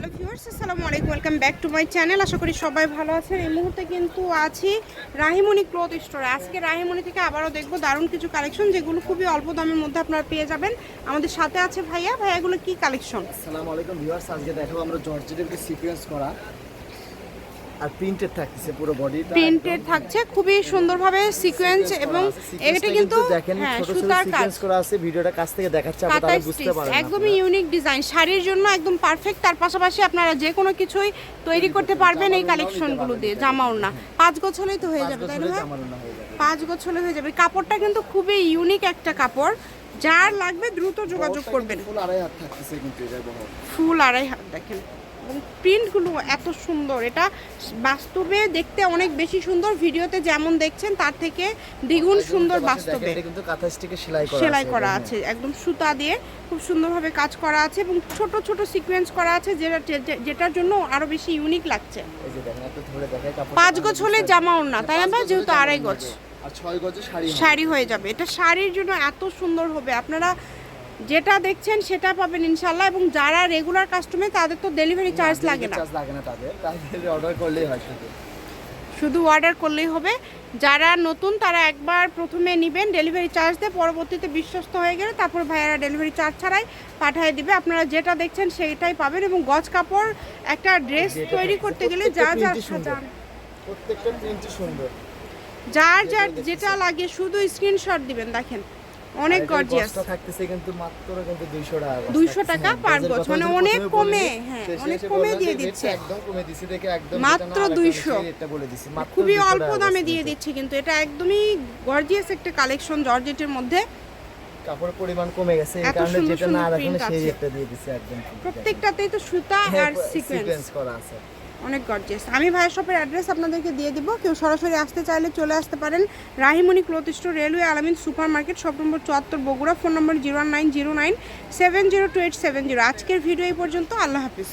Hello viewers আসসালামু আলাইকুম welcome back to my channel আশা করি সবাই ভালো আছেন। এই মুহূর্তে কিন্তু আছি রাহিমণি ক্লথ স্টোরে। আজকে রাহিমণি থেকে আবারও দেখব দারুণ কিছু কালেকশন যেগুলো খুবই অল্প দামের মধ্যে আপনারা পেয়ে যাবেন। আমাদের সাথে আছে ভাইয়া। ভাইয়াগুলো কি কালেকশন আসসালামু আলাইকুম ভিউয়ার্স আজকে দেখাবো আমরা জর্জেটের সিকোয়েন্স করা। আর প্রিন্টেড থাকতেছে পুরো বডিটা প্রিন্টেড থাকছে খুবই সুন্দরভাবে সিকোয়েন্স এবং এটা কিন্তু দেখেন হ্যাঁ ছোট ছোট সিকোয়েন্স করা আছে ভিডিওটা কাছ থেকে দেখাচ্ছি আপনারা বুঝতে পারবেন একদমই ইউনিক ডিজাইন শাড়ির জন্য একদম পারফেক্ট তার পাশাপাশি আপনারা যে কোনো কিছুই তৈরি করতে পারবেন এই কালেকশনগুলো দিয়ে জামা ওড়না পাঁচ গোছ হলেই তো হয়ে যাবে তাই না পাঁচ গোছ হলে হয়ে যাবে। কাপড়টা কিন্তু খুবই ইউনিক একটা কাপড়। যার লাগবে দ্রুত যোগাযোগ করবেন। ফুল আড়াই হাত থাকতেছে কিন্তু ফুল আড়াই হাত দেখেন। এবং প্রিন্টগুলো এত সুন্দর। এটা বাস্তবে দেখতে অনেক বেশি সুন্দর। ভিডিওতে যেমন দেখছেন তার থেকে দ্বিগুণ সুন্দর বাস্তবে। কিন্তু কাঁথা স্টিকে সেলাই করা সেলাই আছে করা আছে একদম সুতা দিয়ে খুব সুন্দরভাবে কাজ করা আছে এবং ছোট ছোট সিকোয়েন্স করা আছে যেটা যেটার জন্য আরও বেশি ইউনিক লাগছে। পাঁচ গজ হলে জামা ওড়না তাই না? ভাই? যেহেতু আড়াই গজ। শাড়ি হয়ে যাবে। এটা শাড়ির জন্য এত সুন্দর হবে। আপনারা যেটা দেখছেন সেটা পাবেন ইনশাল্লাহ এবং যারা রেগুলার কাস্টমার তাদের তো ডেলিভারি চার্জ লাগে না। চার্জ লাগে না তাদের। তাদের অর্ডার করলেই হয় শুধু। শুধু অর্ডার করলেই হবে। যারা নতুন তারা একবার প্রথমে নেবেন ডেলিভারি চার্জ দিয়ে পরবর্তীতে বিশ্বস্ত হয়ে গেলে তারপর ভাইয়ারা ডেলিভারি চার্জ ছাড়াই পাঠিয়ে দিবে। আপনারা যেটা দেখছেন সেইটাই পাবেন এবং গজ কাপড় একটা ড্রেস তৈরি করতে গেলে যা যা। সাজান। প্রত্যেকটা প্রিন্টই সুন্দর। যার যার যেটা লাগে শুধু স্ক্রিনশট দিবেন দেখেন। অনেক গর্জিয়াস থাকতেছে কিন্তু মাত্র কিন্তু 200 টাকা 200 টাকা গজ, মানে অনেক কমে, হ্যাঁ, অনেক কমে দিয়ে দিচ্ছে। একদম কমে দিছি দেখে একদম মাত্র যেটা না, আরেকটা 200 বেশি রেটটা বলে দিছি মাত্র খুবই অল্প দামে দিয়ে। দিচ্ছে কিন্তু এটা একদমই গর্জিয়াস একটা কালেকশন জর্জেটের মধ্যে। কাপড়ের পরিমাণ কমে গেছে এই কারণে যেটা না রাখলে সেই। রেটটা দিয়ে দিছি একদম প্রত্যেকটাতেই তো সুতা হ্যাঁ, আর সিকোয়েন্স করা আছে। অনেক গর্জেস আমি ভাইয়ের শপের অ্যাড্রেস আপনাদেরকে দিয়ে দিব। কেউ সরাসরি আসতে চাইলে চলে আসতে পারেন Rahimoni cloth store railway Alamin super market shop নম্বর চুয়াত্তর, বগুড়া ফোন নম্বর zero nine zero nine seven zero two eight seven zero আজকের ভিডিও এই পর্যন্ত। আল্লাহ হাফিজ।